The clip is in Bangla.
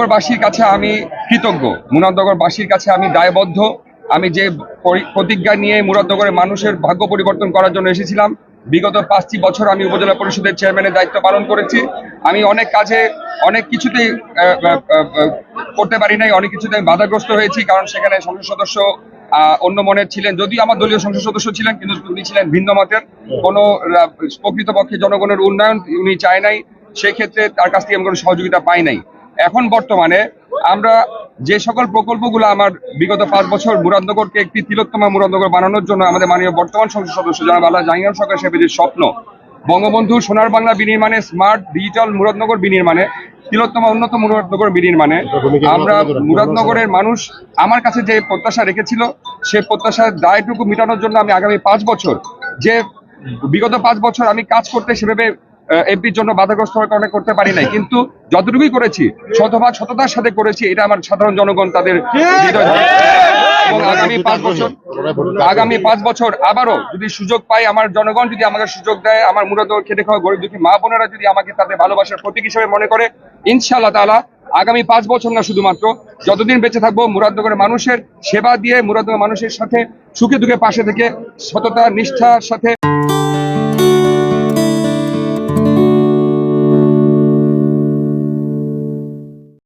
মুরাদনগরবাসীর কাছে আমি কৃতজ্ঞ। মুরাদনগরবাসীর কাছে আমি দায়বদ্ধ। আমি যে প্রতিজ্ঞা নিয়ে মুরাদনগরের মানুষের ভাগ্য পরিবর্তন করার জন্য এসেছিলাম, বিগত পাঁচটি বছর আমি উপজেলা পরিষদের চেয়ারম্যানের দায়িত্ব পালন করেছি। আমি অনেক কাজে, অনেক কিছুতেই করতে পারি নাই, অনেক কিছুতে আমি বাধাগ্রস্ত হয়েছি, কারণ সেখানে সংসদ সদস্য অন্য মনের ছিলেন। যদিও আমার দলীয় সংসদ সদস্য ছিলেন, কিন্তু উনি ছিলেন ভিন্ন মতের। কোনো প্রকৃতপক্ষে জনগণের উন্নয়ন উনি চায় নাই, সেক্ষেত্রে তার কাছ থেকে আমি কোনো সহযোগিতা পাই নাই। এখন বর্তমানে আমরা যে সকল প্রকল্পগুলো আমার বিগত পাঁচ বছর মুরাদনগরকে একটি তিলোত্তমা মুরাদনগর বানানোর জন্য আমাদের মাননীয় বর্তমান সংসদ সদস্য জনাব আল্লাহ জাহিয়ান সরকার সাহেবের যে স্বপ্ন, বঙ্গবন্ধু সোনার বাংলা বিনির্মাণে, স্মার্ট ডিজিটাল মুরাদনগর বিনির্মাণে, তিলোত্তমা উন্নত মুরাদনগর বিনির্মাণে, আমরা মুরাদনগরের মানুষ আমার কাছে যে প্রত্যাশা রেখেছিল, সে প্রত্যাশার দায়টুকু মেটানোর জন্য আমি আগামী পাঁচ বছর, যে বিগত পাঁচ বছর আমি কাজ করতে সেভাবে এমপির জন্য বাধাগ্রস্ত হওয়ার কারণে করতে পারি নাই। কিন্তু যতটুকুই করেছি, শতভাগ সততার সাথে করেছি, এটা আমার সাধারণ জনগণ তাদের আগামী পাঁচ বছর আবারও যদি সুযোগ পাই, আমার জনগণ যদি আমাকে সুযোগ দেয়, আমার মূলত খেটে খাওয়া গরিব দুঃখী মা বোনেরা যদি আমাকে তাদের ভালোবাসার প্রতীক হিসেবে মনে করে, ইনশাআল্লাহ তাআলা আগামী পাঁচ বছর না শুধুমাত্র, যতদিন বেঁচে থাকব মুরাদনগরের মানুষের সেবা দিয়ে মুরাদনগর মানুষের সাথে সুখে দুঃখে পাশে থেকে সততা, নিষ্ঠার সাথে